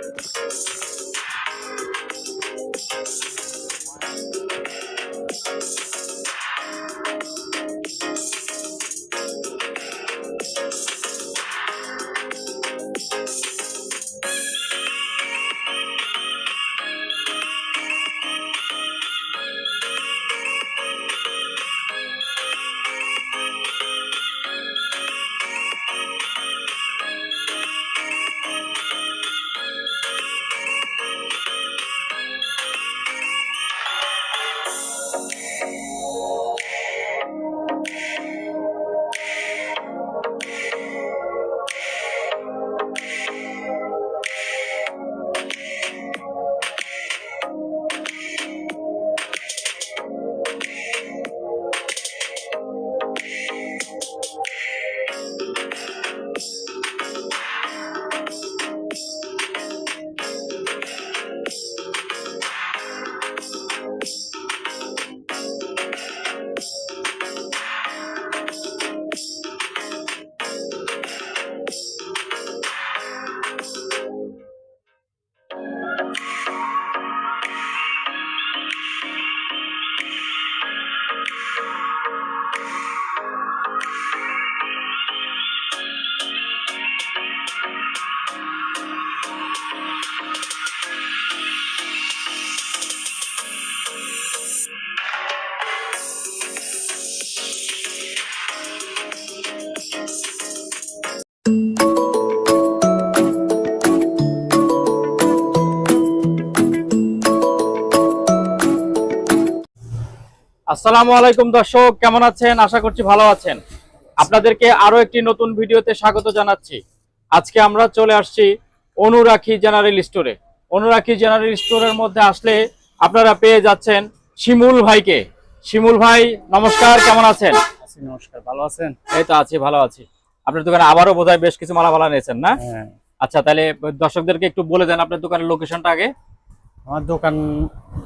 Thank you. আসসালামু আলাইকুম দর্শক কেমন আছেন? আশা করছি ভালো আছেন। আপনাদেরকে আরও একটি নতুন ভিডিওতে স্বাগত জানাচ্ছি। আজকে আমরা চলে আসছি অনুরাখী জেনারেল স্টোরে। অনুরাখী জেনারেল স্টোরের মধ্যে আসলে আপনারা পেয়ে যাচ্ছেন শিমুল ভাইকে। শিমুল ভাই নমস্কার কেমন আছেন? নমস্কার ভালো আছেন? এই তো আছি ভালো আছি। আপনার দোকানে আবারও বোধহয় বেশ কিছু মালা মালা নিয়েছেন না? হ্যাঁ। আচ্ছা তাহলে দর্শকদেরকে একটু বলে দেন আপনার দোকানের লোকেশনটা আগে। আমার দোকান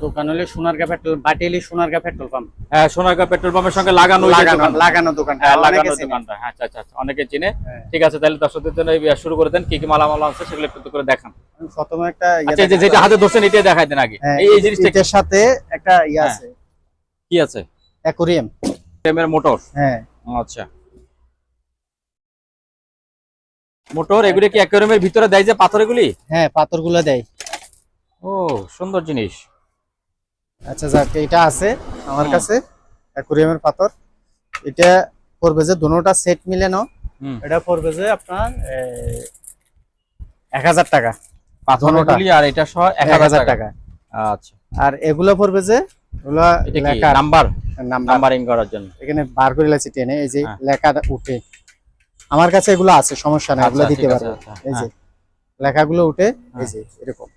দোকান হলে সোনারগা পেট্রোল বাটিলি সোনারগা পেট্রোল পাম্প হ্যাঁ সোনারগাঁ পেট্রোল পাম্পের সঙ্গে লাগানো লাগানো লাগানো দোকান হ্যাঁ, লাগানো দোকানটা। হ্যাঁ আচ্ছা আচ্ছা আচ্ছা, অনেকে চিনে। হ্যাঁ। ঠিক আছে তাহলে দর্শকদের জন্য শুরু করে দেন। কি কি মালামাল আছে সেগুলো একটু করে দেখান। প্রথমে একটা ইয়ে আচ্ছা যেটা হাতে ধরছেন এটাই দেখাই দেন আগে। হ্যাঁ, এই জিনিসটা এটার সাথে একটা ইয়ে হ্যাঁ। আছে। কি আছে? অ্যাকোরিয়াম। ফ্রেমের মোটর। হ্যাঁ। আচ্ছা। মোটর এগুলি কি অ্যাকোয়ারিয়ামের ভিতরে দেয় যে পাথর এগুলি হ্যাঁ পাথরগুলো দেয়। ও সুন্দর জিনিস। আচ্ছা যাক এটা আছে আমার কাছে অ্যাকোরিয়ামের পাথর। এটা পড়বে যে দুটোটা সেট মিলে নাও। এটা পড়বে যে আপনার এক হাজার টাকা। পাথর দোনোটা। এগুলি আর এটা সহ এক হাজার টাকা। আচ্ছা। আর এগুলো পড়বে যে এগুলো লেখা নাম্বার? নাম্বার। করার জন্য। এখানে বার করে লাগছে টেনে এই যে হ্যাঁ। লেখা উঠে। আমার কাছে এগুলো আছে সমস্যা নাই এগুলো আচ্ছা, দিতে পারব। আচ্ছা, এই যে। লেখাগুলো উঠে এই হ্যাঁ। যে এরকম।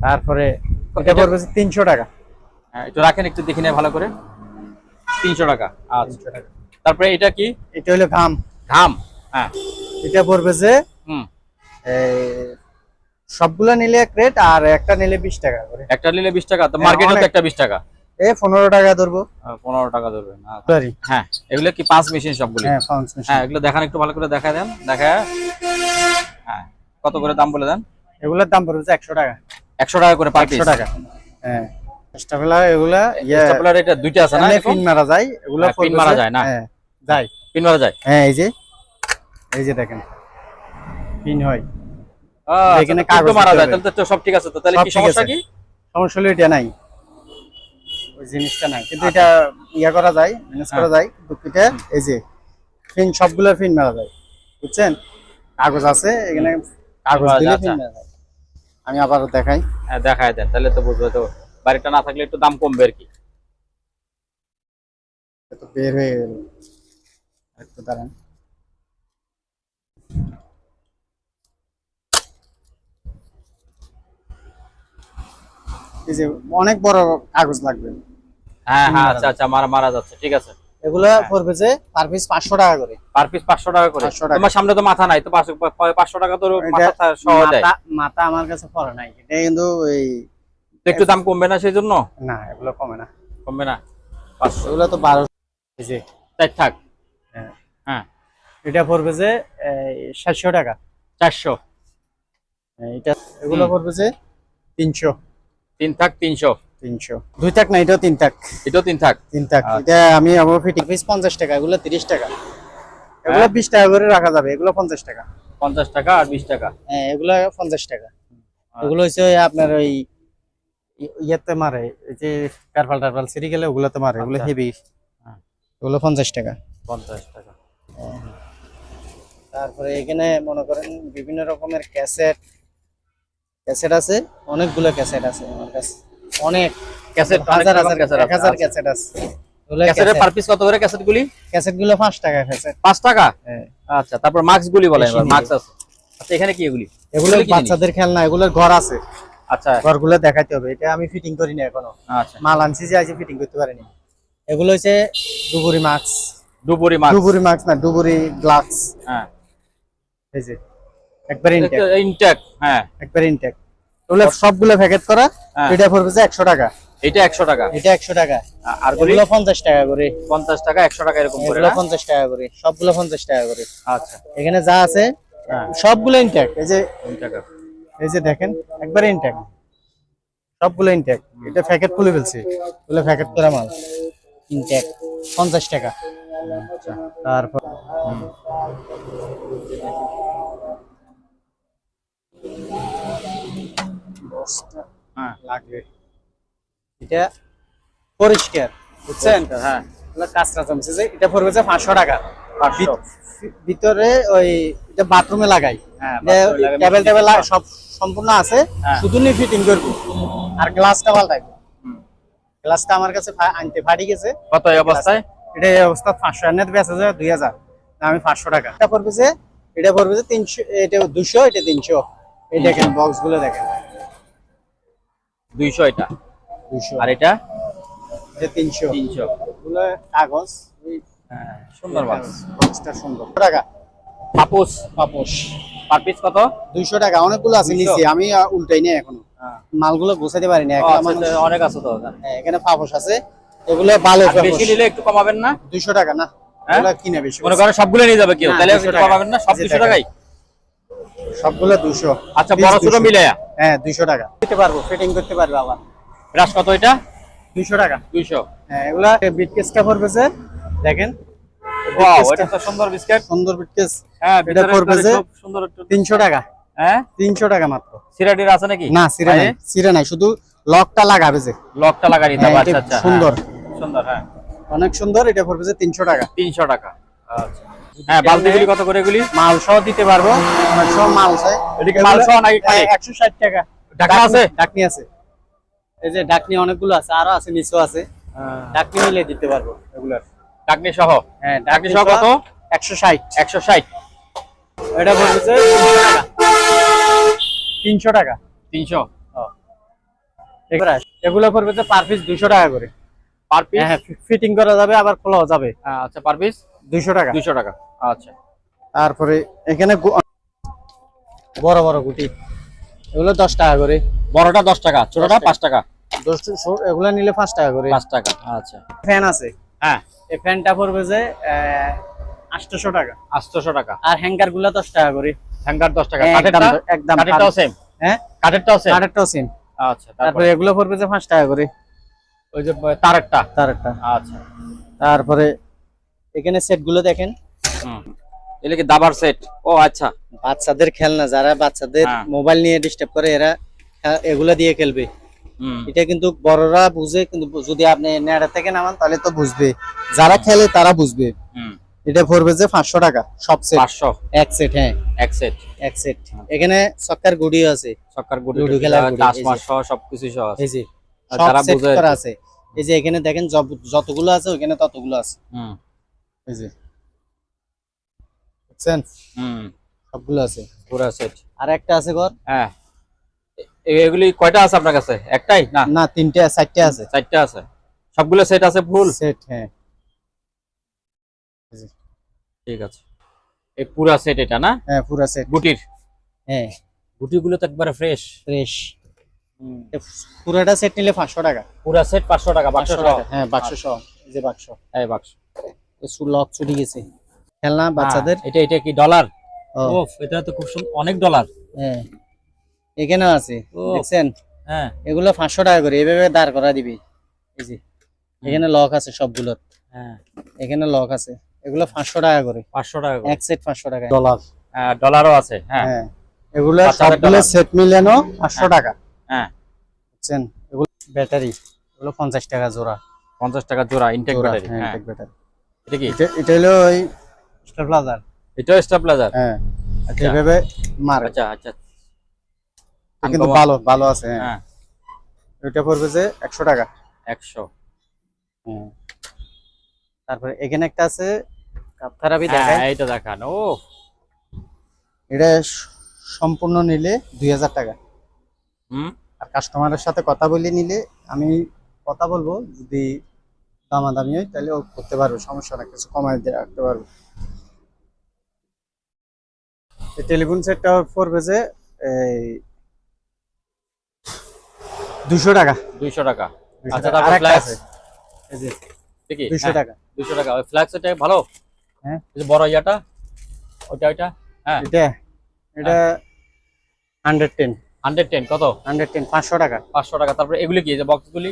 তারপরে এটা এটা- পড়বে তিনশো টাকা। হ্যাঁ, একটু রাখেন একটু দেখে নেয় ভালো করে। তিনশো টাকা আচ্ছা। 300 টাকা। তারপরে এটা কি? এটা হলো ঘাম। ঘাম হ্যাঁ। এটা পড়বে যে হুম। এই, সবগুলা নিলে এক রেট আর একটা নিলে বিশ টাকা করে। একটা নিলে বিশ টাকা তো মার্কেটে তো একটা বিশ টাকা। এই পনেরো টাকা ধরবো। পনেরো টাকা ধরবেন আচ্ছা। হ্যাঁ এগুলো কি পাঁচ মেশিন সবগুলি? হ্যাঁ হ্যাঁ এগুলো দেখান একটু ভালো করে দেখা দেন দেখা হ্যাঁ কত করে দাম বলে দেন? এগুলোর দাম পড়বে একশো টাকা। একশো টাকা করে পার পিস একশো টাকা। হ্যাঁ। এগুলা স্টাপলার এটা দুইটা আছে না পিন মারা যায় এগুলো হ্যাঁ, পিন মারা যায় না? হ্যাঁ যায়। পিন মারা যায়? হ্যাঁ এই যে। এই যে দেখেন পিন হয়। আহ, এখানে আচ্ছা, কাগজ মারা যায়। তাহলে তো সব ঠিক আছে তো। তাহলে কি সমস্যা কি? সমস্যা হলো এটা নাই। ওই জিনিসটা নাই। কিন্তু এটা ইয়া করা যায় ম্যানেজ করা যায়। কিন্তু এটা এই যে পিন সবগুলোর পিন মারা যায়। বুঝছেন? কাগজ আছে এখানে কাগজ আচ্ছা, দিলে আচ্ছা। পিন মারা যায়। আমি আবার দেখাই। হ্যাঁ দেখায় দেন তাহলে তো বুঝবে তো। বাড়িটা না থাকলে একটু দাম কমবে আর কি। তো বের হয়ে গেল। একটু দাঁড়ান। এই যে অনেক বড় কাগজ লাগবে। হ্যাঁ হ্যাঁ আচ্ছা আচ্ছা মারা মারা যাচ্ছে ঠিক আছে। এগুলা। পড়বে যে পার পিস পাঁচশো টাকা করে। পার পিস পাঁচশো টাকা করে। 500 তোমার সামনে তো মাথা নাই তো পাঁচশো পা- পাঁচশো টাকা তো মাথা সহ দেয়। মাথা আমার কাছে পড়ে নাই। এটা কিন্তু এই একটু দাম কমবে না সেই জন্য না এগুলো কমে না। কমবে না। পাঁচশো। এগুলো তো বারো এই যে তাই থাক। হ্যাঁ। হ্যাঁ। এটা পড়বে যে সাতশো টাকা। চারশো। হ্যাঁ, এটা এগুলো। পড়বে যে তিনশো। তিন থাক তিনশো। দুই না এটাও তিন থাক। এটাও তিন থাক? তিন থাক। আচ্ছা। এটা আমি ফিটিং টাকা এগুলো তিরিশ টাকা। এগুলো বিশ টাকা করে রাখা যাবে এগুলো পঞ্চাশ টাকা। পঞ্চাশ টাকা আর বিশ টাকা? হ্যাঁ এগুলো টাকা। আচ্ছা। এগুলো হচ্ছে আপনার ওই ইয়েতে মারে এই যে সিঁড়ি গেলে ওগুলোতে মারে ওগুলো। হেভি হ্যাঁ। ওগুলো পঞ্চাশ টাকা। পঞ্চাশ টাকা। তারপরে এখানে মনে করেন বিভিন্ন রকমের ক্যাসেট ক্যাসেট আছে অনেকগুলো ক্যাসেট আছে আমার কাছে। অনেক ক্যাসেট হাজার হাজার এক হাজার ক্যাসেট ক্যাসেট আছে ক্যাসেটের পার পিস কত করে ক্যাসেট গুলি ক্যাসেটগুলো পাঁচ টাকা ক্যাসেট। পাঁচ টাকা? হ্যাঁ। আচ্ছা তারপর মার্কস গুলি বলেন মার্কস আছে। আচ্ছা এখানে কি এগুলি? এগুলো? বাচ্চাদের খেলনা এগুলোর ঘর আছে। আচ্ছা। ঘরগুলো দেখাইতে হবে। এটা আমি ফিটিং করি না এখনও। আচ্ছা। মাল আনছি যে আজকে ফিটিং করতে পারিনি। এগুলো হচ্ছে ডুবুরি মাস্ক। ডুবুরি মার্কস ডুবুরি মাস্ক না ডুবুরি গ্লাস। হ্যাঁ। এই যে একবার ইনটেক ইনটেক হ্যাঁ। একবার ইনটেক ওগুলো সবগুলো প্যাকেট করা হ্যাঁ। এটা পড়বে যে একশো টাকা। এটা একশো টাকা। এটা একশো টাকা। আর গুলি? এগুলো পঞ্চাশ টাকা করে। পঞ্চাশ টাকা একশো টাকা এরকম করে এগুলো না? পঞ্চাশ টাকা করে। সবগুলো পঞ্চাশ টাকা করে। আচ্ছা। এখানে যা আছে হ্যাঁ। সবগুলো ইনটেক এই যে টাকা এই যে দেখেন একবারে ইনটেক সবগুলো ইনটেক এটা প্যাকেট খুলে ফেলছি। এগুলো প্যাকেট করা মাল। ইনটেক পঞ্চাশ টাকা। আচ্ছা। তারপর হুম। দশটা হ্যাঁ লাগবে। এটা পরিষ্কার বুঝছেন? হ্যাঁ। কাঁচরা জমছে যে এটা পড়বে যে পাঁচশো টাকা। ভিতরে ওই এটা বাথরুমে লাগাই। bathroom-এ লাগাই, টেবিল টেবিল সব সম্পূর্ণ আছে। শুধু নিয়ে ফিটিং করব। আর গ্লাসটা পাল্টাইবো। গ্লাসটা আমার কাছে আনতে ফাটি গেছে। কত এই অবস্থায়? এটা এই অবস্থা পাঁচশো এনে বেচা যায় দুই হাজার। আমি পাঁচশো টাকা। এটা পড়বে যে এটা পড়বে যে তিনশো এটা দুশো এটা তিনশো। এই দেখেন বক্সগুলো দেখেন। দুইশো। এটা দুশো আর এটা? তিনশো। তিনশো। কাগজ হ্যাঁ সুন্দর মাছ। সুন্দর। টাকা? পাপুস পাপোশ। পার পিস কত? দুইশো টাকা অনেকগুলো আছে 200 নিচে আমি উল্টাই নেই এখনও। মালগুলো গোছাতে পারিনি আচ্ছা, আচ্ছা, অনেক আছে তো হ্যাঁ, এখানে পাপোস আছে এগুলো ভালো বেশি নিলে একটু কমাবেন না? দুইশো টাকা না হ্যাঁ? কিনে বেশি মনে করেন সবগুলো নিয়ে যাবে কেউ তাহলে 200 একটু টাকা। কমাবেন না? সব দুশো টাকাই? সবগুলো দুশো। আচ্ছা Piece বড় ছোট 200 মিলে হ্যাঁ দুইশো টাকা। দিতে পারব ফিটিং করতে পারব আবার। ব্রাশ কত এটা? দুইশো টাকা। দুইশো হ্যাঁ এগুলা বিট কেসটা পড়বে যে দেখেন। ওয়াও এটা তো সুন্দর বিস্কিট সুন্দর বিট কেস হ্যাঁ এটা পড়বে যে সুন্দর টাকা। হ্যাঁ? তিনশো টাকা মাত্র। সিরাডির আছে নাকি? না সিরে নাই সিরে নাই শুধু লকটা লাগাবে যে। লকটা লাগাই দিতে হ্যাঁ, আচ্ছা আচ্ছা সুন্দর। হ্যাঁ, সুন্দর হ্যাঁ। অনেক সুন্দর এটা পড়বে যে তিনশো টাকা। তিনশো টাকা আচ্ছা। হ্যাঁ বালতিগুলি কত করে এগুলি? মাল সহ দিতে পারব। অনেক সহ মাল মাল সহ নাকি খালি? একশো ষাট টাকা। ঢাকনা আছে? ডাকনি আছে। এই যে ডাকনি অনেকগুলো আছে আরও আছে নিচেও আছে। ডাকনি মিলে দিতে পারব। এগুলার। ডাকনি সহ? হ্যাঁ ডাকনি সহ কত? একশো ষাট। একশো ষাট। এটা পড়বে যে তিনশো টাকা? তিনশো। এগুলা এগুলো পড়বে যে পার পিস দুইশো টাকা করে। Per piece? হ্যাঁ ফিটিং করা যাবে আবার খোলাও যাবে। আচ্ছা পার পিস? দুইশো টাকা? দুইশো টাকা। আচ্ছা। তারপরে এখানে বড় বড় গুটি। এগুলো দশ টাকা করে। বড়টা দশ টাকা ছোটটা। পাঁচ টাকা। এগুলো নিলে পাঁচ টাকা করে। পাঁচ টাকা আচ্ছা। ফ্যান আছে? হ্যাঁ। এই ফ্যানটা পড়বে যে আটশোশো টাকা। আটশোশো টাকা। আর হ্যাঙ্গারগুলা দশ টাকা করে। হ্যাঙ্গার দশ টাকা। একদম কাঠেরটা একদম কাঠেরটাও সেম হ্যাঁ? কাঠেরটাও সেম কাঠেরটাও সিম আচ্ছা তারপরে এগুলো পড়বে যে পাঁচ টাকা করে। ওই যে তারেরটা। তার একটা আচ্ছা। তারপরে এখানে সেটগুলো দেখেন এগুলো কি দাবার সেট? ও আচ্ছা। বাচ্চাদের খেলনা যারা বাচ্চাদের হ্যাঁ। মোবাইল নিয়ে ডিস্টার্ব করে এরা আহ, এগুলা দিয়ে খেলবে। এটা কিন্তু বড়রা বুঝে কিন্তু যদি আপনি নেড়া থেকে নামান তাহলে তো বুঝবে। যারা খেলে তারা বুঝবে। এটা পড়বে যে পাঁচশো টাকা সব সেট। পাঁচশো? এক সেট হ্যাঁ। এক সেট? এক সেট। এখানে সক্কার গুড়িও আছে। লুডো টুডো খেলার খেলা যে। মাস সহ সবকিছু সহ আছে। এই যে। যারা বুঝে। আছে। এই যে এখানে দেখেন যতগুলো আছে ওখানে ততগুলো আছে। হুম। এই যে। হুম। সবগুলো আছে পুরো সেট আর একটা আছে ঘর? হ্যাঁ। এগুলি কয়টা আছে আপনার কাছে? একটাই? না। না তিনটে চারটে আছে। চারটা আছে। সবগুলো সেট আছে ফুল সেট হ্যাঁ। ঠিক আছে। এই পুরা সেট এটা না? হ্যাঁ পুরো সেট গুটির? হ্যাঁ। গুটিগুলো তো একবারে ফ্রেশ ফ্রেশ পুরোটা সেট নিলে পাঁচশো টাকা। পুরা সেট পাঁচশো টাকা বাক্স হ্যাঁ বাক্স সহ যে বাক্স। এই বাক্স। লক চুরি গেছে। খেলনা বাচ্চাদের? হ্যাঁ, এটা এটা কি ডলার ওফ এটা তো খুব অনেক ডলার হ্যাঁ। এখানেও আছে দেখছেন? হ্যাঁ। এগুলো পাঁচশো টাকা করে এভাবে দাঁড় করা দিবি। এই যে এখানে লক আছে সবগুলো হ্যাঁ। এখানে লক আছে। এগুলো পাঁচশো টাকা করে। পাঁচশো টাকা করে। এক সেট পাঁচশো টাকা ডলার হ্যাঁ, ডলারও আছে হ্যাঁ। হ্যাঁ। এগুলো সবগুলো সেট মিলানো পাঁচশো টাকা। হ্যাঁ। বুঝছেন এগুলো ব্যাটারি এগুলো পঞ্চাশ টাকা জোড়া। পঞ্চাশ টাকা জোড়া ইনটেক ব্যাটারি হ্যাঁ, হ্যাঁ। intake battery। এটা কি? এটা এটা হলো ওই স্টেবিলাইজার এটাও স্টেবিলাইজার হ্যাঁ। আচ্ছা। এভাবে মার। আচ্ছা আচ্ছা। কিন্তু ভালো ভালো আছে হ্যাঁ। হ্যাঁ। এটা পড়বে যে একশো টাকা। একশো। হ্যাঁ। তারপরে এখানে একটা আছে কাপ থেরাপি দেখায়। হ্যাঁ এইটা দেখান। ও। এটা সম্পূর্ণ নিলে দুই হাজার টাকা। হুম। আর কাস্টমারের সাথে কথা বলে নিলে আমি কথা বলব যদি দামাদামি হয় তাহলে ও করতে পারবে সমস্যা না কিছু কমাই দিয়ে রাখতে পারবে। এই টেলিফোন সেটটা পড়বে যে এই দুশো টাকা। দুইশো টাকা। আচ্ছা, তারপর এই যে দেখি দুশো টাকা। দুইশো টাকা। ওই ফ্ল্যাক্স এটা ভালো? হ্যাঁ। বড় ইয়াটা ওইটা ওইটা? হ্যাঁ। এটা এটা হান্ড্রেড টেন হান্ড্রেড টেন কত? হান্ড্রেড টেন পাঁচশো টাকা। পাঁচশো টাকা। তারপরে এগুলি কি? যে বক্সগুলি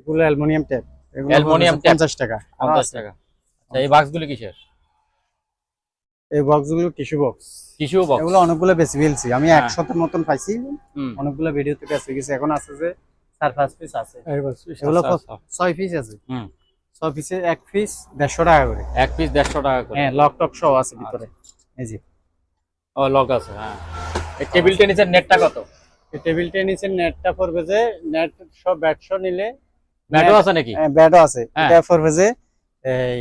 এগুলো অ্যালুমিনিয়াম এগুলো অ্যালুমিনিয়াম পড়বে ট্যাপ। পঞ্চাশ টাকা। টাকা। আচ্ছা এই বাক্সগুলি কিসের এই বক্সগুলো টিস্যু বক্স টিস্যু বক্স এগুলো অনেকগুলো বেশি ফেলছি। আমি হ্যাঁ। মতন পাইছি। হুম। অনেকগুলো ভিডিওতে বেঁচে গেছে। এখন আছে যে চার পাঁচ পিস আছে এগুলো পিস আছে। হুম। ছয় পিসে এক পিস দেড়শো টাকা করে। এক পিস দেড়শো টাকা করে। হ্যাঁ লক সহ আছে ভিতরে। এই যে। ও লক আছে হ্যাঁ। এই টেবিল টেনিসের নেটটা কত? এই টেবিল টেনিসের নেটটা পড়বে যে নেট সব ব্যাটশো নিলে ব্যাটও আছে নাকি? ব্যাটও আছে। হ্যাঁ। এটা পড়বে যে এই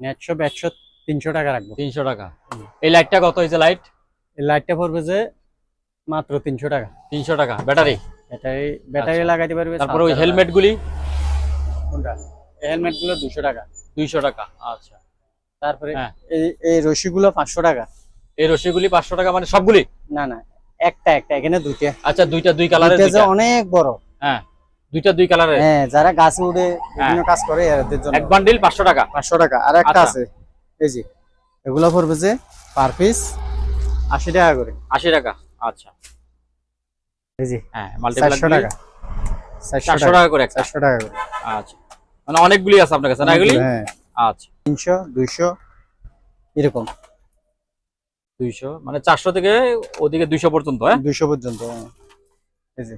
নেটশো ব্যাটশো তিনশো টাকা রাখব। তিনশো টাকা। এই লাইটটা কত হয়েছে লাইট এই লাইটটা পড়বে যে মাত্র তিনশো টাকা। তিনশো টাকা। Battery battery battery. লাগাইতে পারবে তারপরে ওই হেলমেট গুলি? হেলমেটগুলো দুশো টাকা। দুইশো টাকা আচ্ছা। তারপরে হ্যাঁ। এই এই রশিগুলো পাঁচশো টাকা। এই রশিগুলি পাঁচশো টাকা মানে সবগুলি? না না। একটা একটা এখানে দুইটা। আচ্ছা দুইটা দুই কালারের অনেক বড়। হ্যাঁ। দুইটা দুই কালারের হ্যাঁ যারা গাছে উঠে বিভিন্ন কাজ করে এদের জন্য। এক বান্ডিল পাঁচশো টাকা। পাঁচশো টাকা। আর একটা আচ্ছা। আছে। এই যে এগুলো পড়বে যে পার পিস আশি টাকা করে। আশি টাকা। আচ্ছা। এই যে হ্যাঁ মাল্টিপ্লাগ চারশো টাকা। চারশো চারশো টাকা। টাকা করে একটা। চারশো টাকা করে। আচ্ছা। মানে অনেকগুলি আছে আপনার কাছে না এগুলি? হ্যাঁ। আচ্ছা। তিনশো দুইশো এরকম। দুইশো মানে চারশো থেকে ওদিকে দুইশো পর্যন্ত হ্যাঁ? দুইশো পর্যন্ত হ্যাঁ। এই যে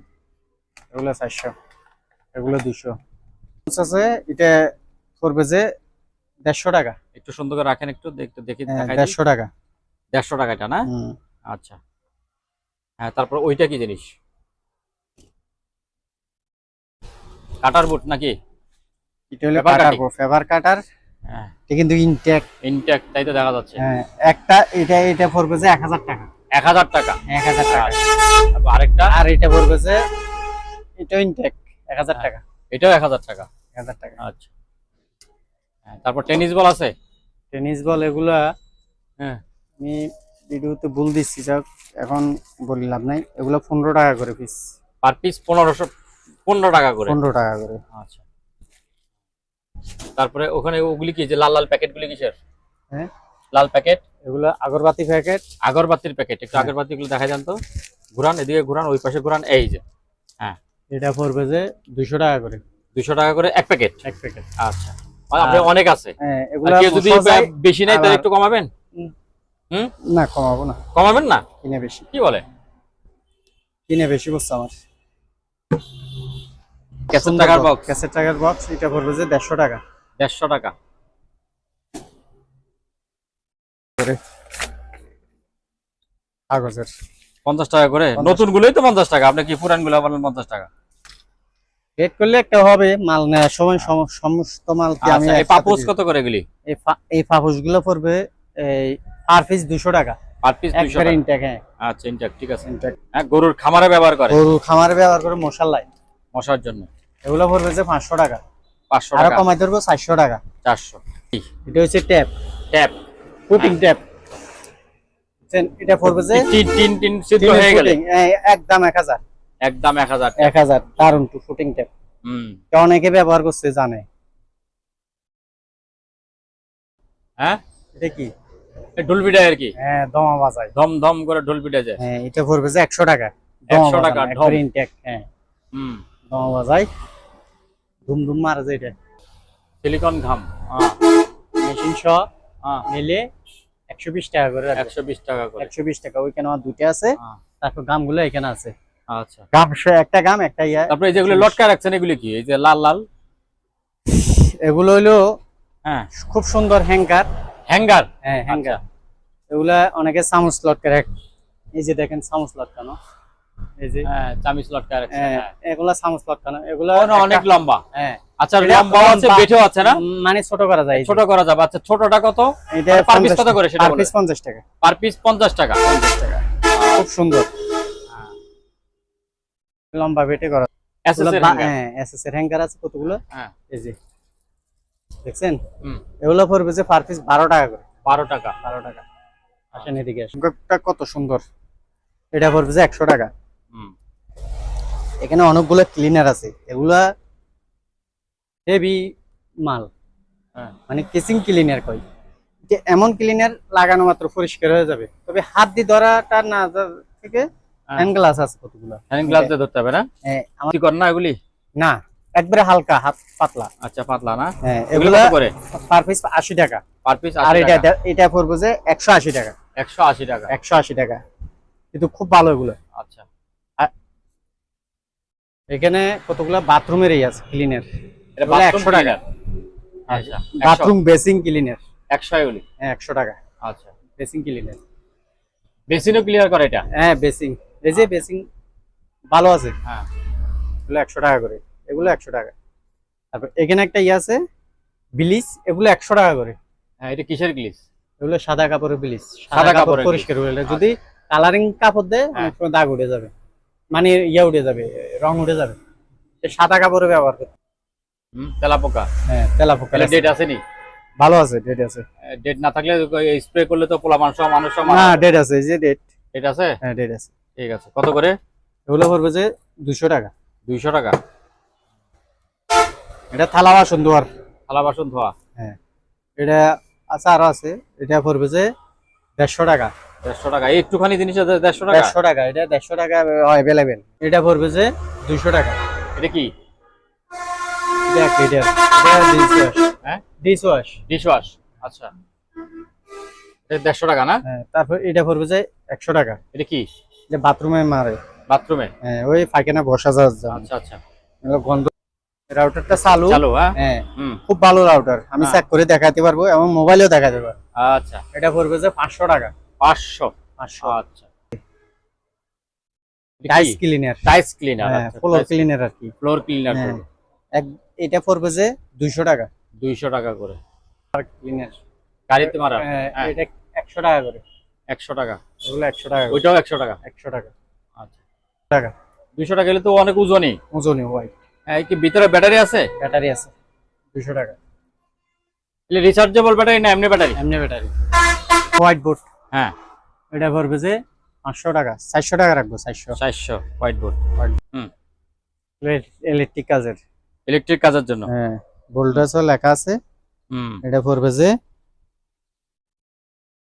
এগুলো চারশো। এগুলো দুইশো আছে এটা পড়বে যে দেড়শো টাকা। একটু সুন্দর করে রাখেন একটু দেখতে দেখি হ্যাঁ, দেড়শো টাকা। দেড়শো টাকা এটা না আচ্ছা। হ্যাঁ তারপর ওইটা কি জিনিস? কাটার বুট নাকি? এটা হলো কাটার। ফেভার কাটার হ্যাঁ। এটা কিন্তু ইনটেক ইনটেক তাই তো দেখা যাচ্ছে। হ্যাঁ একটা এটা এটা পড়বে যে এক হাজার টাকা। এক হাজার টাকা? এক হাজার টাকা। আরেকটা? আর এটা পড়বে যে এটা ইনটেক এক হাজার হ্যাঁ। টাকা। এটাও এক হাজার টাকা? এক হাজার টাকা। আচ্ছা। হ্যাঁ তারপর টেনিস বল আছে? টেনিস বল এগুলা হ্যাঁ। আমি ভিডিওতে ভুল দিচ্ছি যাক এখন বলি লাভ নাই। এগুলো পনেরো টাকা করে পিস পার পিস পনেরোশো পনেরো টাকা করে? পনেরো টাকা করে। আচ্ছা। তারপরে ওখানে ওগুলি কি যে লাল লাল প্যাকেট গুলি কিসের? হ্যাঁ? লাল প্যাকেট? এগুলো আগরবাতি প্যাকেট। আগরবাতির প্যাকেট একটু হ্যাঁ। আগরবাতি গুলো দেখা যান তো। ঘুরান এদিকে ঘুরান ওই পাশে ঘুরান এই যে। হ্যাঁ। এটা পড়বে যে দুশো টাকা করে। দুশো টাকা করে এক প্যাকেট? এক প্যাকেট। আচ্ছা। আর আপনার অনেক আছে। হ্যাঁ এগুলো যদি বেশি নেয় তাহলে একটু কমাবেন? হুম। না কমাবো না। কমাবেন না? কিনে বেশি। কি বলে? কিনে বেশি বসছে আমার। ক্যাসেট টাকার বক্স ক্যাসেট টাকার বক্স এটা পড়বে যে দেড়শো টাকা। দেড়শো টাকা। করে। কাগজের। পঞ্চাশ টাকা করে? নতুন গুলোই তো পঞ্চাশ টাকা। আপনি কি পুরানগুলো বলেন পঞ্চাশ টাকা? রেড করলে একটা হবে মাল নেওয়ার সময় সমস্ত মাল কি আমি আচ্ছা এই পাপোস কত করে এগুলি? এই পা- এই পাপোশগুলো পড়বে এই পার পিস দুশো টাকা। পার পিস দুইশো একবারে টাকা। ইনটেক হ্যাঁ। আচ্ছা ইনটেক ঠিক আছে। ইনটেক হ্যাঁ গরুর খামারে ব্যবহার করে? গরু খামারে ব্যবহার করে মশালাই মশার জন্য। এগুলো পড়বে যে পাঁচশো টাকা। পাঁচশো আরও টাকা। কমাই ধরবো চারশো টাকা। চারশো। এটা হচ্ছে ট্যাপ ট্যাপ ফুটিং ট্যাপ এটা পড়বে যে টিন টিন সিদ্ধ হয়ে গেলে। এই একদম এক হাজার। একদম এক হাজার এক হাজার দারুণ টু ফুটিং ট্যাপ হুম অনেকে ব্যবহার করছে জানে। হ্যাঁ? এটা কি? ঢোল পিটায় আর কি? হ্যাঁ দমা বাজায়। ধম ধম করে ঢোল যায় হ্যাঁ এটা পড়বে যে একশো টাকা। 100 টাকা, ঢম। ইনটেক হ্যাঁ। হুম। দমা বাজায়। ধুম ধুম মারা যায় এটা। সিলিকন ঘাম মেশিন হ্যাঁ নিলে একশো বিশ টাকা করে একশো বিশ টাকা করে। একশো বিশ টাকা ওইখানে আমার দুটো আছে। তারপর গামগুলো এখানে আছে। আচ্ছা। একটা গাম একটা ইয়া। তারপরে এই যেগুলো লটকা রাখছেন এগুলি কি? এই যে লাল লাল? এগুলো হলো হ্যাঁ। খুব সুন্দর হ্যাঙ্গার। হ্যাঙ্গার? হ্যাঁ হ্যাঙ্গার। আচ্ছা। এগুলা অনেকে চামচ লটকে রাখে এই যে দেখেন চামচ লটকানো। এই যে। হ্যাঁ চামিচ লটকা রাখছেন হ্যাঁ, হ্যাঁ। এগুলা চামচ লটকানো। এগুলা অনেক লম্বা। হ্যাঁ। আচ্ছা লম্বা আছে না? মানে ছোট করা যায়। ছোট করা যাবে। আচ্ছা ছোটটা কত? এটা 50 কত করে সেটা বলেন? 50 টাকা। পার পিস পঞ্চাশ টাকা। খুব সুন্দর। লম্বা বেটে করা। হ্যাঁ হ্যাঙ্গার আছে কতগুলো? হ্যাঁ। এই যে। দেখছেন? এগুলো পড়বে যে পার পিস 12 টাকা করে। বারো টাকা। 12 টাকা। আসেন এদিকে আসেন। কত সুন্দর। এটা পড়বে যে 100 টাকা। হুম। এখানে অনেকগুলো ক্লিনার আছে। এগুলা হেভি মাল। হ্যাঁ। মানে কেসিং ক্লিনার কই যে এমন ক্লিনার লাগানো মাত্র পরিষ্কার হয়ে যাবে। তবে হাত দিয়ে ধরাটা না থেকে। হ্যান্ড গ্লাস আছে কতগুলো? হ্যান্ড গ্লাভস দিয়ে ধরতে হবে না? হ্যাঁ, আমার কি কর না এগুলি? না একবারে হালকা হাত পাতলা। আচ্ছা পাতলা না? হ্যাঁ এগুলো করে? পার পিস আশি টাকা। পার পিস আর এটা এটা পড়বে যে একশো আশি টাকা। একশো আশি টাকা। একশো আশি টাকা। কিন্তু খুব ভালো এগুলো। আচ্ছা। এখানে কতগুলো? বাথরুমের এই আছে ক্লিনার এটা বাথরুম 100 টাকা। আচ্ছা বাথরুম বেসিং ক্লিনার একশো এগুলি? হ্যাঁ একশো টাকা। আচ্ছা। বেসিং ক্লিনার বেসিনও ক্লিয়ার করে এটা? হ্যাঁ বেসিং এই যে বেসিং ভালো আছে? হ্যাঁ। এগুলো একশো টাকা করে। এগুলো একশো টাকা। তারপর এখানে একটা ইয়ে আছে বিলিস এগুলো একশো টাকা করে। হ্যাঁ এটা কিসের গ্লিস এগুলো সাদা কাপড়ের বিলিস। সাদা কাপড় পরিষ্কার করে যদি কালারিং কাপড় দেয় হ্যাঁ। অনেক সময় দাগ উঠে যাবে। মানে ইয়ে উঠে যাবে রং উঠে যাবে। সাদা কাপড়ে ব্যবহার করতে হুম তেলা হ্যাঁ তেলা পোকা তাহলে ডেট আছে নি? ভালো আছে ডেট আছে। ডেট না থাকলে স্প্রে করলে তো পোলা মানুষ মানুষ না ডেট আছে যে ডেট ডেট আছে? হ্যাঁ ডেট আছে। ঠিক আছে। কত করে? এগুলো পড়বে যে দুশো টাকা। দুইশো টাকা। এটা থালা বাসন ধোয়ার থালা বাসন ধোয়া। হ্যাঁ। এটা আছে আরও আছে। এটা পড়বে যে দেড়শো টাকা। দেড়শো টাকা। একটুখানি জিনিস আছে দেড়শো টাকা? দেড়শো টাকা। এটা দেড়শো টাকা অ্যাভেলেবেল এটা পড়বে যে দুইশো টাকা। এটা কি? দেখ এটা। এটা ডিশ ওয়াশ হ্যাঁ? ডিশ ওয়াশ ডিশ ওয়াশ আচ্ছা। এটা দেড়শো টাকা না? হ্যাঁ তারপর এটা পড়বে যে একশো টাকা। এটা কি? যে বাথরুমে মারে। বাথরুমে? হ্যাঁ ওই পায়খানা বসা জন্য। আচ্ছা আচ্ছা। গন্ধ রাউটারটা চালু। চালু হ্যাঁ? হ্যাঁ। খুব ভালো রাউটার আমি হ্যাঁ। চেক করে দেখাতে পারব এবং মোবাইলেও দেখাতে পারব। আচ্ছা। এটা পড়বে যে পাঁচশো টাকা। পাঁচশো? পাঁচশো। আচ্ছা। Tiles cleaner tiles cleaner floor cleaner আর কি। Floor cleaner. এক এটা পড়বে যে দুইশো টাকা। দুইশো টাকা করে। ক্লিনার গাড়িতে মারা। এটা একশো টাকা করে। একশো টাকা। ওগুলো একশো টাকা ওইটাও একশো টাকা? একশো টাকা। আচ্ছা। টাকা। দুইশো টাকা গেলে তো অনেক ওজনই। ওজনে হোয়াইট হ্যাঁ কি ভিতরে ব্যাটারি আছে? ব্যাটারি আছে। দুশো টাকা। এলে রিচার্জেবল ব্যাটারি না এমনি ব্যাটারি এমনি ব্যাটারি হোয়াইট বোর্ড হ্যাঁ। এটা পড়বে যে পাঁচশো টাকা চারশো টাকা রাখব চারশো। চারশো হোয়াইট বোর্ড হুম। ইলেকট্রিক কাজের। ইলেকট্রিক কাজের জন্য? হ্যাঁ ভোল্টেজও লেখা আছে। হুম। এটা পড়বে যে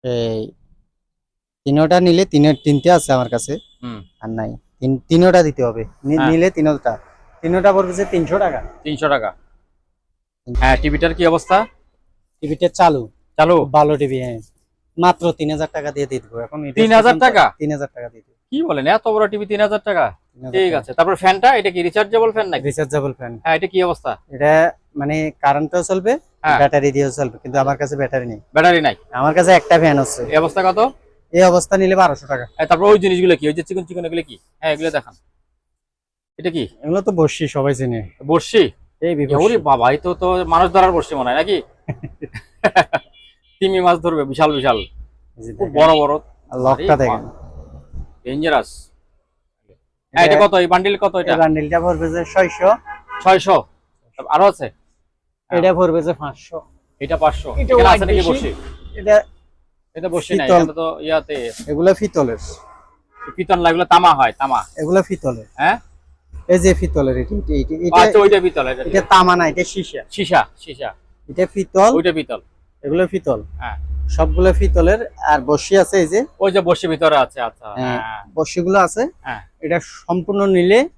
এই তিনোটা নিলে তিনের তিনটে আছে আমার কাছে। আর নাই। তিন তিনোটা দিতে হবে। হ্যাঁ। নিলে তিনোটা। তিনোটা পড়বে যে তিনশো টাকা। তিনশো টাকা। হ্যাঁ টিভিটার কি অবস্থা? টিভিটা চালু। চালু? ভালো টিভি হ্যাঁ। মাত্র তিন হাজার টাকা দিয়ে দিয়ে দেবো। এখন তিন হাজার টাকা? তিন হাজার টাকা দিয়ে দেবো। কি বলেন এত বড় টিভি তিন হাজার টাকা? ঠিক আছে তারপর ফ্যানটা এটা কি রিচার্জেবল ফ্যান নাকি? রিচার্জেবল ফ্যান হ্যাঁ এটা কি অবস্থা? এটা মানে কারেন্টও চলবে হ্যাঁ। ব্যাটারি দিয়েও চলবে কিন্তু আমার কাছে ব্যাটারি নেই। ব্যাটারি নাই। আমার কাছে একটা ফ্যান হচ্ছে এই অবস্থা কত? এই অবস্থা নিলে বারোশো টাকা। হ্যাঁ, তারপর ওই জিনিসগুলো কি? ওই যে চিকন চিকন এগুলো কি? হ্যাঁ এগুলো দেখান। এটা কি? এগুলো তো বসছি সবাই চিনে। বর্ষি ওরে বাবা এই তো তো মানুষ ধরার বর্ষি মনে হয় নাকি? তিমি মাছ ধরবে বিশাল বিশাল। বড় বড়। লকটা দেখেন। ডেঞ্জারাস হ্যাঁ এটা কত? এই বান্ডিল কত এটা? বান্ডিলটা পড়বে যে ছয়শো। ছয়শো। আরও আছে? এটা পড়বে যে পাঁচশো। এটা পাঁচশো। এটা আছে নাকি বর্ষি এটা এটা নাই পিতল। এটা তো ইয়াতে। এগুলো ফিতলের। তামা হয় তামা। এগুলো ফিতলের। হ্যাঁ? এই যে ফিতলের এটা এটা- এটা- আচ্ছা ওইটা পিতল এটা এটা তামা না এটা সীসা। সীসা সীসা। এটা ওইটা পিতল এগুলো হ্যাঁ। সবগুলো পিতলের আর বসি আছে এই যে। ওই যে বসে ভিতরে আছে আচ্ছা হ্যাঁ। হ্যাঁ। বসিগুলো আছে। হ্যাঁ। এটা সম্পূর্ণ নিলে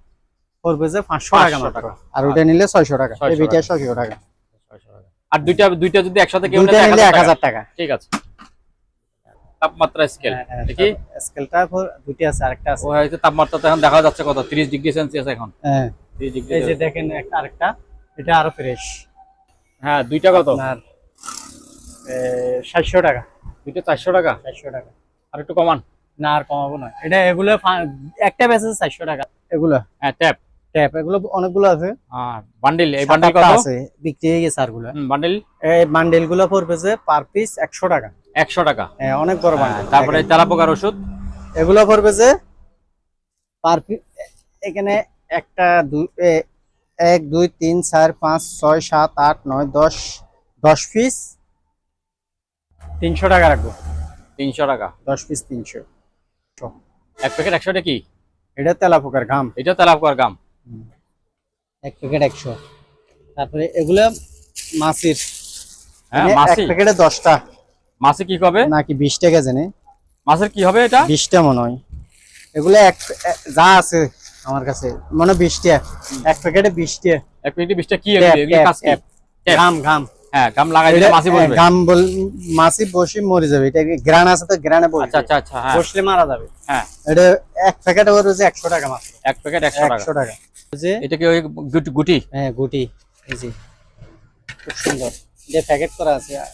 পড়বে যে পাঁচশো টাকা 500 টাকা। আর ওটা নিলে ছয়শো টাকা। 600 এই বিটা টাকা। ছয়শো টাকা। আর দুইটা দুইটা যদি একসাথে কেউ নেয় নিলে এক 1000 হাজার টাকা। ঠিক আছে। তাপমাত্রা স্কেল হ্যাঁ, হ্যাঁ, দেখি স্কেলটা দুটি আছে আরেকটা আছে। ও হয়তো তাপমাত্রা তো এখন দেখা যাচ্ছে কত? 30 ডিগ্রি সেলসিয়াস এখন। হ্যাঁ। 30 ডিগ্রি এই যে দেখেন একটা আরেকটা এটা আরও ফ্রেশ হ্যাঁ দুইটা কত? আপনার সাতশো টাকা। দুইটা 400 টাকা? চারশো টাকা। আর একটু কমান। না আর কমাবো না। এটা এগুলো একটা বেসে চারশো টাকা। এগুলো? হ্যাঁ ট্যাপ ট্যাপ এগুলো অনেকগুলো আছে। বান্ডিল এই বান্ডিল কত? আছে বিক্রি হয়ে গেছে আরগুলো বান্ডিল এই বান্ডেলগুলো পড়বে পার পিস একশো টাকা। 100 টাকা। হ্যাঁ, অনেক বড় হ্যাঁ, বান্ডেল তারপরে তেলাপোকার ওষুধ? এগুলো পড়বে যে পার পিস এখানে একটা দুই এক দুই তিন চার পাঁচ ছয় সাত আট নয় দশ দশ পিস তিনশো টাকা রাখব। 300 টাকা। দশ পিস তিনশো। এক প্যাকেট 100 টাকা কি? এটা তেলা পোকার ঘাম। এটা তেলাপোকার গাম এক প্যাকেট একশো। তারপরে এগুলো মাছির হ্যাঁ মানে এক মাছি প্যাকেটে দশটা। মাছি কি হবে নাকি বিশ টাকা জানে। মাছের কি হবে এটা? বিশটা মনে হয়। এগুলো এক এ- যা আছে আমার কাছে। মনে হয় বিশটা। এক প্যাকেটে বিশটা। এক প্যাকেট 20 টা কি এগুলো? এগুলো কাজ কি? ট্যাপ। ঘাম ঘাম। হ্যাঁ গাম লাগাই দিলে মাছি বলবে ঘাম বল মাছি বসে মরে যাবে। এটা গ্রান আছে তো গ্রানে আচ্ছা আচ্ছা আচ্ছা হ্যাঁ। বসলে মারা যাবে। হ্যাঁ। এটা এক প্যাকেটে ওর হচ্ছে একশো টাকা মাত্র এক প্যাকেট 100 টাকা। একশো টাকা। যে এটা কি গুটি গুটি? হ্যাঁ গুটি। এই যে। খুব সুন্দর। যে প্যাকেট করা আছে আর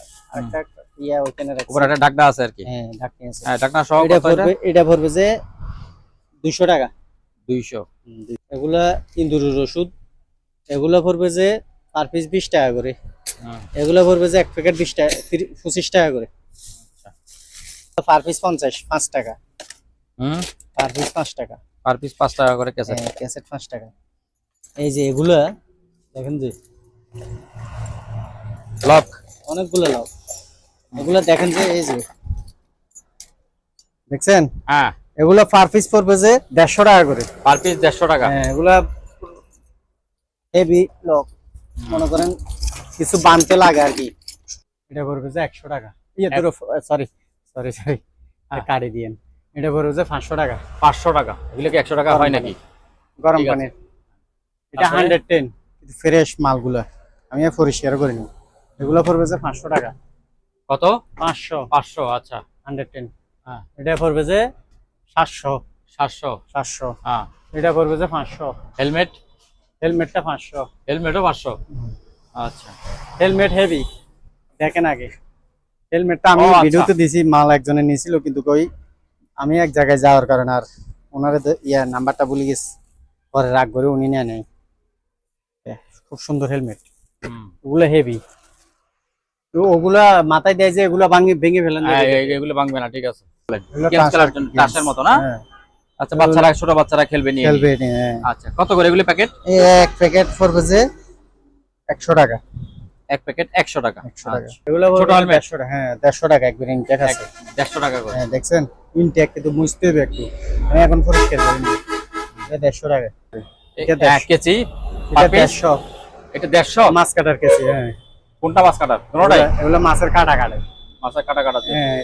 একটা ইয়া ওখানে রাখছি। উপরে একটা ঢাকনা আছে আর কি। হ্যাঁ ঢাকনি আছে। হ্যাঁ ঢাকনা সহ এটা কত এটা? পড়বে যে দুশো টাকা। 200 এগুলা ইন্দুরের ওষুধ। এগুলা পড়বে যে পার পিস বিশ টাকা করে। হুম। এগুলা পড়বে যে এক প্যাকেট বিশ টাকা তিরি- পঁচিশ টাকা করে। পার পিস পঞ্চাশ পাঁচ টাকা। হুম? পার পিস পাঁচ টাকা। পার পিস 5 টাকা করে হ্যাঁ, ক্যাসেট পাঁচ টাকা। এই যে এগুলা দেখেন যে। লক। অনেকগুলো লাভ এগুলা দেখেন যে এই যে। দেখছেন? হ্যাঁ। এগুলা পার পিস পড়বে যে দেড়শো টাকা করে। পার পিস 150 টাকা। হ্যাঁ এগুলা হেভি লক মনে করেন কিছু বানতে লাগে আর কি। এটা পড়বে যে একশো টাকা। ইয়ে ধরো সরি সরি সরি। কাটি দিয়েন। এটা পড়বে যে পাঁচশো টাকা। 500 টাকা। এগুলো কি 100 টাকা হয় নাকি? গরম পানির। এটা? হান্ড্রেড টেন ফ্রেশ মালগুলা। আমি আর পরিষ্কার করে নিই এগুলো পড়বে যে পাঁচশো টাকা। কত? পাঁচশো। 500 আচ্ছা। হান্ড্রেড টেন হ্যাঁ। এটা পড়বে যে সাতশো। 700 সাতশো। হ্যাঁ। এটা পড়বে যে পাঁচশো। হেলমেট? হেলমেটটা পাঁচশো। হেলমেটও 500 আচ্ছা। Helmet heavy. দেখেন আগে। হেলমেটটা আমি আচ্ছা। ভিডিওতে দিছি মাল একজনে নিছিল কিন্তু কই আমি এক জায়গায় যাওয়ার কারণে আর ওনারে ইয়া নাম্বারটা ভুলে গেছি। পরে রাগ করে উনি নিয়ে নেয় খুব সুন্দর হেলমেট ওগুলো হেভি ওগুলা মাথায় দেয় যে এগুলা ভাঙি ভেঙে ফেলেন হ্যাঁ, এগুলো ভাঙবে না ঠিক আছে। হ্যাঁ। আচ্ছা, বাচ্চারা বাচ্চারা খেলবে খেলবে হ্যাঁ। আচ্ছা কত করে এগুলো প্যাকেট এক প্যাকেট ফোর টাকা। এক প্যাকেট 100 টাকা। 100 টাকা। আচ্ছা। এগুলো টাকা। হ্যাঁ 150 টাকা একবার টাকা করে। হ্যাঁ দেখছেন? কিন্তু একটু। এখন টাকা। এটা এটা দেড়শো? মাছ কাটার কেজি হ্যাঁ। কোনটা মাছ কাটার? এগুলো মাছের কাটা মাছের কাটা কাটা হ্যাঁ,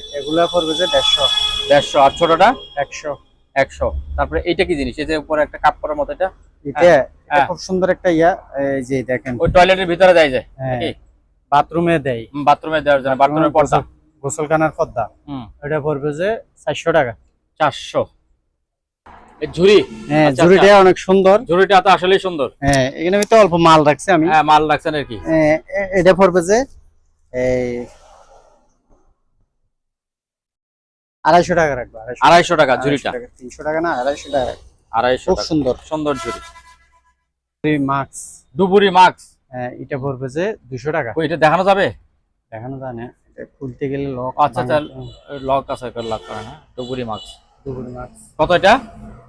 পড়বে যে দেড়শো। দেড়শো। আর ছোটটা? একশো। একশো। তারপরে এইটা কি জিনিস? এই যে উপরে একটা কাপ করার মতো এটা? হ্যাঁ। খুব সুন্দর একটা ইয়া এই যে দেখেন। ওই টয়লেটের ভিতরে দেয় যায় বাথরুমে দেয়। বাথরুমে দেওয়ার জন্য। বাথরুমের পর্দা। গোসলখানার পর্দা। এটা পড়বে যে চারশো টাকা। চারশো। হ্যাঁ আচ্ছা, অনেক সুন্দর। ঝুড়িটা তো আসলেই সুন্দর। হ্যাঁ এখানে আমি তো অল্প মাল রাখছি আমি। হ্যাঁ মাল রাখছেন আর কি। এ- এ- এটা পড়বে যে এই আড়াইশো টাকা রাখব আড়াইশো আড়াইশো টাকা ঝুড়িটা। তিনশো টাকা না আড়াইশো টাকা। আড়াইশো খুব সুন্দর। সুন্দর ঝুড়ি। মাস্ক ডুবুরি মাস্ক হ্যাঁ এটা পড়বে যে দুশো টাকা। এটা দেখানো যাবে? দেখানো যায় না এটা খুলতে গেলে লক আচ্ছা আচ্ছা লক আছে লক করে না। ডুবুরি মাস্ক দুপুরি মাস্ক কত এটা?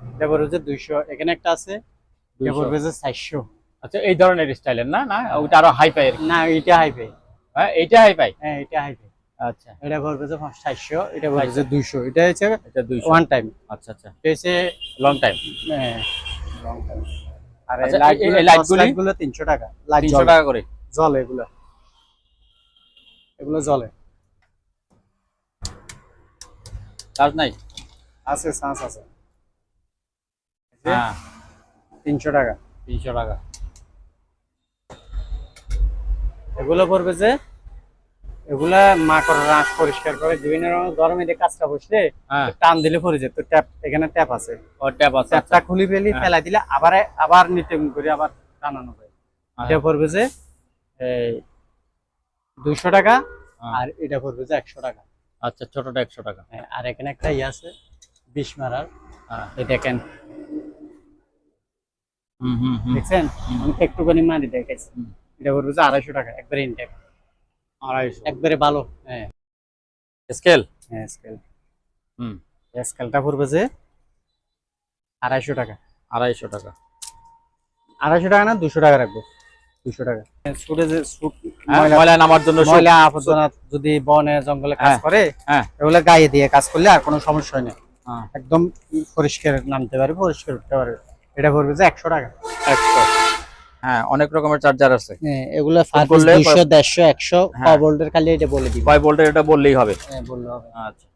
এটা পড়বে যে দুইশো এখানে একটা আছে এটা 200 পড়বে যে চারশো। আচ্ছা এই ধরনের স্টাইলের না? না ওইটা আরও হাই পাই না এটা হাইপে হ্যাঁ এইটা হাই পাই? হ্যাঁ এটা হাইপে আচ্ছা। এটা যে চারশো এটা পড়বে যে দুইশো। এটা হচ্ছে এটা দুইশো। ওয়ান টাইম আচ্ছা আচ্ছা। এটা হচ্ছে লং টাইম লং টাইম আর আচ্ছা, এই- গুলো তিনশো টাকা। লাইট তিনশো টাকা করে? জলে এগুলো। এগুলো জলে। চার্জ নাই? আছে চান্স আছে। হ্যাঁ। তিনশো টাকা। তিনশো টাকা। এগুলো পড়বে যে এগুলা মাকড় রাস পরিষ্কার করে বিভিন্ন গরমে দিয়ে কাজটা বসলে টান দিলে পড়ে যেত ট্যাপ এখানে ট্যাপ আছে। ও ট্যাপ আছে ট্যাপটা খুলি ফেলি। ফেলাই দিলে আবার আবার নিতে করে আবার টানানো যায়। হ্যাঁ। এটা পড়বে যে এই টাকা হ্যাঁ। আর এটা পড়বে যে একশো টাকা। আচ্ছা ছোটটা একশো টাকা। হ্যাঁ, আর এখানে একটা ইয়ে আছে বিষ মারার। দেখেন দেখছেন? আমি একটুখানি মারি দেখাইছি। এটা পড়বে যে আড়াইশো টাকা একবারে ইনটেক আড়াইশো। একবারে ভালো হ্যাঁ। স্কেল? হ্যাঁ স্কেল। হুম। স্কেলটা পড়বে যে আড়াইশো টাকা। আড়াইশো টাকা। আড়াইশো টাকা না দুশো টাকা রাখব। দুশো টাকা। যে হ্যাঁ, ময়লা- ময়লা নামার জন্য ময়লা আবর্জনা যদি বনে জঙ্গলে কাজ হ্যাঁ, করে হ্যাঁ। এগুলো গায়ে দিয়ে কাজ করলে আর কোনো সমস্যা হয় না। হ্যাঁ, একদম পরিষ্কার নামতে পারবে পরিষ্কার উঠতে পারে এটা পড়বে যে একশো টাকা। একশো। হ্যাঁ অনেক রকমের চার্জার আছে। এগুলো করলে দুইশো দেড়শো একশো হ্যাঁ। ভোল্টের খালি এটা বলে দিবে। কয় ভোল্টের এটা বললেই হবে। হ্যাঁ বললে হবে। আচ্ছা।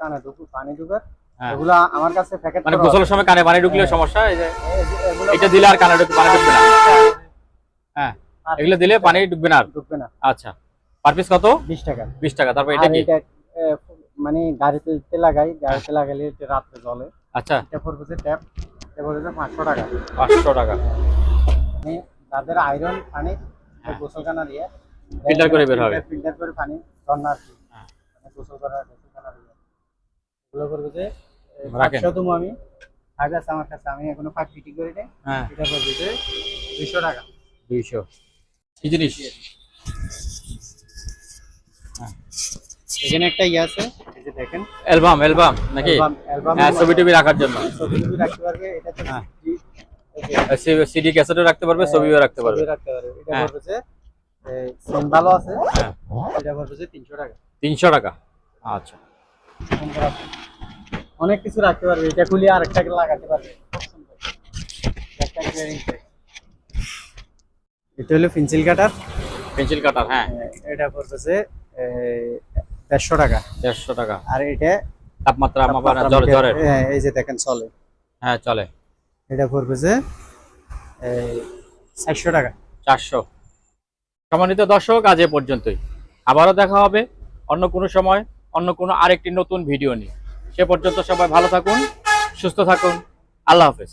কানে ঢুকু পানি ঢুকার। আমার কাছে প্যাকেট মানে গোসলের সময় কানে পানি ঢুকলে সমস্যা এই যে এটা দিলে আর কানে ঢুকবে পানি ঢুকবে না। হ্যাঁ এগুলো দিলে পানি ঢুকবে না আর। ঢুকবে না। আচ্ছা পার পিস কত? বিশ টাকা। বিশ টাকা তারপর এটা কি? মানে গাড়িতে তে লাগাই গাড়িতে লাগালে এটা রাত্রে জ্বলে। আচ্ছা। এটা পড়বে যে ট্যাপ এটা পড়বে যে পাঁচশো টাকা। পাঁচশো টাকা। মানে যাদের আয়রন পানি হ্যাঁ। গোসলখানা দিয়ে Filter করে বের হবে। ফিল্টার করে পানি ঝর্ণা আর কি। হ্যাঁ। মানে গোসল করা গোসলখানা দিয়ে। এগুলো করবে যে। রাখেন। তুমি আমি। আগে আমার কাছে আমি এখনও পাঁচ ফিটিং করে দেয় হ্যাঁ। এটা করবে যে দুইশো টাকা। দুইশো। কি জিনিস? এখানে একটা ইয়ে আছে এই যে দেখেন। অ্যালবাম অ্যালবাম নাকি? হ্যাঁ ছবি টবি রাখার জন্য। ছবি টবি রাখতে পারবে এটা তো হ্যাঁ। এই যে। সিডি ক্যাসেটও রাখতে পারবে ছবিও রাখতে পারবে। রাখতে পারবে। এটা হ্যাঁ। যে সেম ভালো আছে হ্যাঁ। এটা যে টাকা। তিনশো টাকা। আচ্ছা। অনেক কিছু রাখতে পারবে এটা খুলে আরেকটা লাগাতে পারবে। একটা। এটা হলো পেন্সিল কাটার পেন্সিল কাটার হ্যাঁ। এটা পড়বে যে দেড়শো টাকা। দেড়শো টাকা। আর এটা তাপমাত্রা মাপার তাপমাত্রা জ্বর হ্যাঁ, এই যে দেখেন চলে। হ্যাঁ চলে। এটা পড়বে যে চারশো টাকা। চারশো। সম্মানিত দর্শক আজ এ পর্যন্তই। আবারও দেখা হবে অন্য কোনো সময় অন্য কোনো আরেকটি নতুন ভিডিও নিয়ে। সে পর্যন্ত সবাই ভালো থাকুন সুস্থ থাকুন। আল্লাহ হাফেজ।